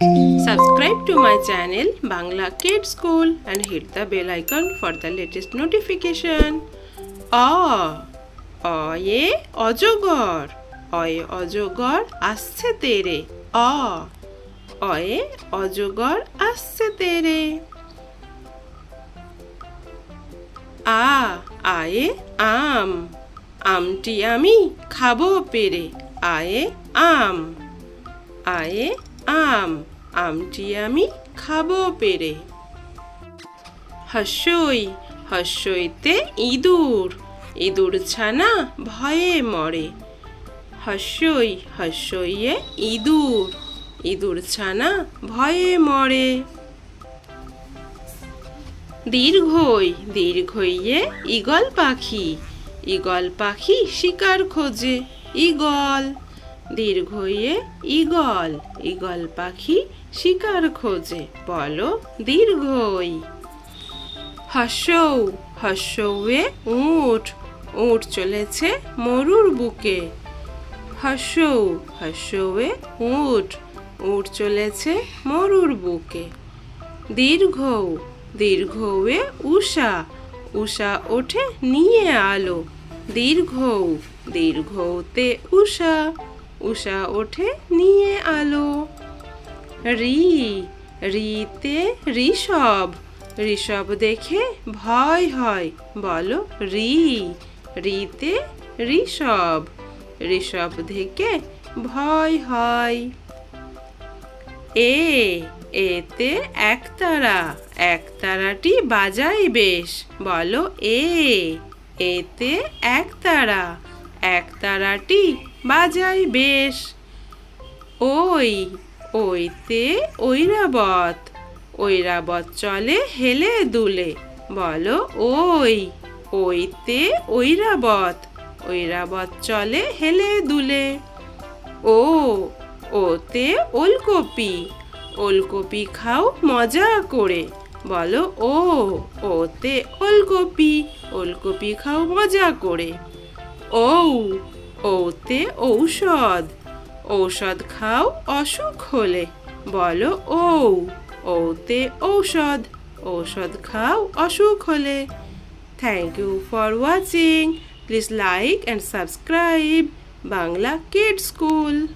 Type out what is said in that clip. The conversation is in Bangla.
Subscribe to my channel Bangla Kids School and hit the bell icon for the latest notification. অ অয়ে অজগর অয়ে অজগর আসছে তেরে অ অয়ে অজগর আসছে তেরে আ আয়ে আম আমটি আমি খাব পেরে আয়ে আম আয়ে আম আমটি আমি খাব পেরে। হাস্যই, হাস্যইতে ইঁদুর ইঁদুর ছানা ভয়ে মরে। হাস্যই, হাস্যইয়ে ইঁদুর ইঁদুর ছানা ভয়ে মরে। দীর্ঘই, দীর্ঘইয়ে ঈগল পাখি ঈগল পাখি শিকার খোঁজে ঈগল দীর্ঘইয়ে ঈগল ঈগল পাখি শিকার খোঁজে, বলো দীর্ঘই। হাস্যৌ হাস্যৌয়ে উঠ উঠ চলেছে মরুর বুকে। হাস্যৌ হাস্যৌয়ে উঠ উঠ চলেছে মরুর বুকে। দীর্ঘ, দীর্ঘয়ে উষা উষা ওঠে নিয়ে আলো। দীর্ঘ, দীর্ঘতে উষা। উষা ওঠে নিয়ে আলো। রি, রিতে ঋষভ। ঋষভ দেখে ভয় হয়, বলো রি, রিতে ঋষভ। ঋষভ দেখে ভয় হয়। এ, এতে একতারা, একতারাটি বাজাই বেশ, বলো এ, এতে একতারা। একতারাটি বাজাই বেশ। ওই, ওইতে ঐরাবত ঐরাবত চলে হেলে দুলে। বলো ওই, ওইতে ঐরাবত ঐরাবত চলে হেলে দুলে। ও, ওতে ওলকপি ওলকপি খাও মজা করে। বলো ও, ওতে ওলকপি ওলকপি খাও মজা করে। ঔ ওতে ঔষধ। ঔষধ খাও অসুখ হলে, বলো ঔ ওতে ঔষধ। ঔষধ খাও অসুখ হলে। Thank you for watching please like and subscribe Bangla kid school